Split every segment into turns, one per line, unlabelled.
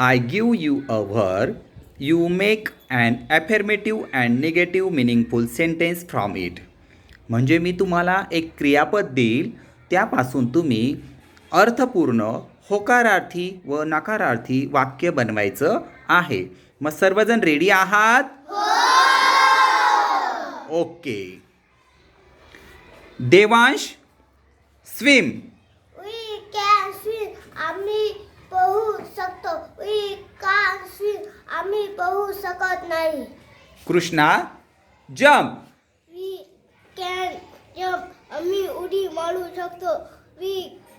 I give you a verb. You make an affirmative and negative meaningful sentence from it. म्हणजे मी तुम्हाला एक क्रियापद देईल त्यापासून तुम्ही अर्थपूर्ण होकारार्थी व नकारार्थी वाक्य बनवायचं आहे मग सर्वजण रेडी आहात ओके देवांश स्विम
आम्ही पोहू शकत नाही.
Krishna jump
We can jump. आम्ही उडी मारू शकतो. We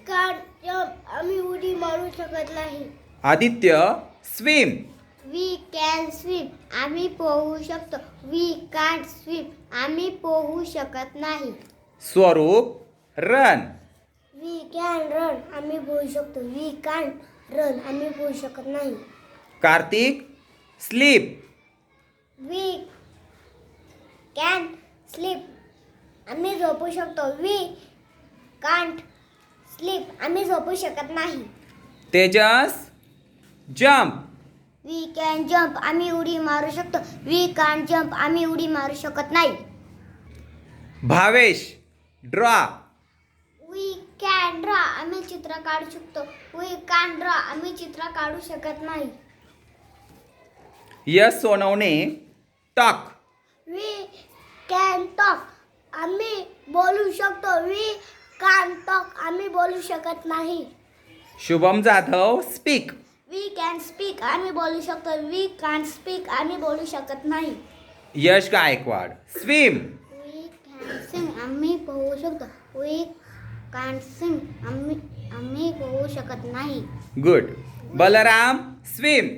can jump. आम्ही उडी मारू शकत नाही.
Aditya swim
We can swim. आम्ही पोहू शकतो. We can't swim. आम्ही पोहू शकत नाही.
स्वरूप रन
We can run. आम्ही पोहू शकतो. We can't run. आम्ही पोहू शकत नाही.
Kartik sleep
We can sleep. आम्ही झोपू शकतो. We can't sleep. आम्ही झोपू शकत नाही.
Tejas jump
We can jump. आम्ही उडी मारू शकतो. We can't jump. आम्ही उडी मारू शकत नाही.
Bhavesh draw
Can draw. आम्ही चित्र काढू शकतो. We can't draw. आम्ही चित्र काढू शकत नाही.
Yash Sonawane talk
We can talk. आम्ही बोलू शकतो. We can't talk. आम्ही बोलू शकत नाही.
Shubham Jadhav speak
We can speak. आम्ही बोलू शकतो. We can't speak. आम्ही बोलू शकत नाही.
Yash Gaikwad swim
We can sing. आम्ही पोहू शकतो. We sing. आम्ही आम्ही पोहू शकत नाही.
Good Balram swim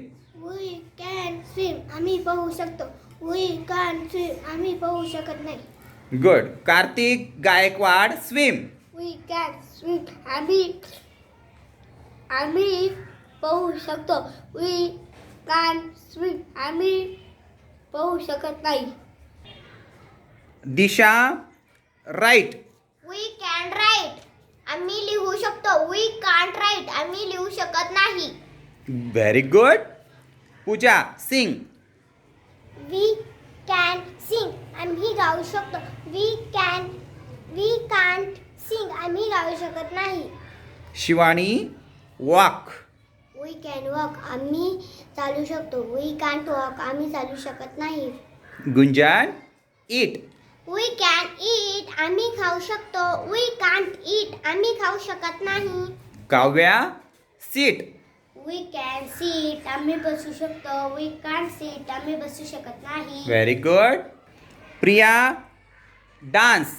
We can swim. आम्ही पोहू शकतो. We can't swim. आम्ही पोहू शकत नाही.
Good Kartik Gaikwad swim
We can swim. आम्ही आम्ही पोहू शकतो. We can't swim. आम्ही पोहू शकत नाही.
Disha write
We can write. आम्ही लिहू शकतो. We can't write. आम्ही लिहू शकत नाही.
Very good Pooja Singh
We can sing. आम्ही गाऊ शकतो. We can we can't sing. आम्ही गाऊ शकत नाही.
Shivani walk
We can walk. आम्ही चालू शकतो. We can't walk. आम्ही चालू शकत नाही.
Gunjan eat
We can eat. आम्ही खाऊ शकतो. We can't eat. आम्ही खाऊ शकत नाही.
Kavya sit
We can sit. आम्ही बसू शकतो. We can't sit. आम्ही बसू शकत नाही.
Very good Priya dance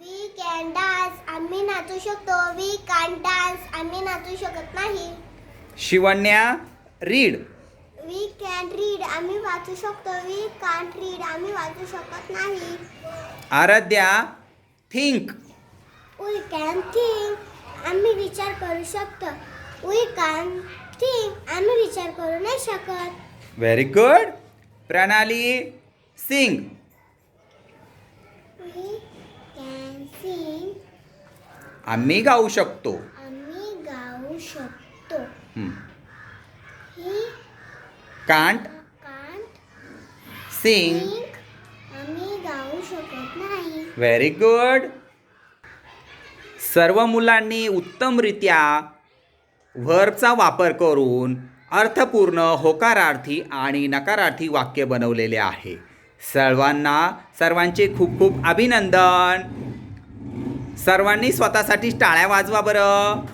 We can dance. आम्ही नाचू शकतो. We can't dance. आम्ही नाचू शकत नाही.
Shivanya read
Can read. आम्ही वाचू शकतो. We can't read. आम्ही वाचू शकत नाही.
Aaradhya think
We can think. आम्ही विचार करू शकतो. We can think. आम्ही विचार करू नाही शकत.
व्हेरी गुड प्रणाली सिंग
sing.
आम्ही गाऊ शकतो
आम्ही गाऊ शकतो.
Can't sing
sing. आम्ही गाऊ शकत नाही.
व्हेरी गुड सर्व मुलांनी उत्तमरित्या व्हर्बचा वापर करून अर्थपूर्ण होकारार्थी आणि नकारार्थी वाक्य बनवलेले आहे सर्वांना सर्वांचे खूप खूप अभिनंदन सर्वांनी स्वतःसाठी टाळ्या वाजवा बरं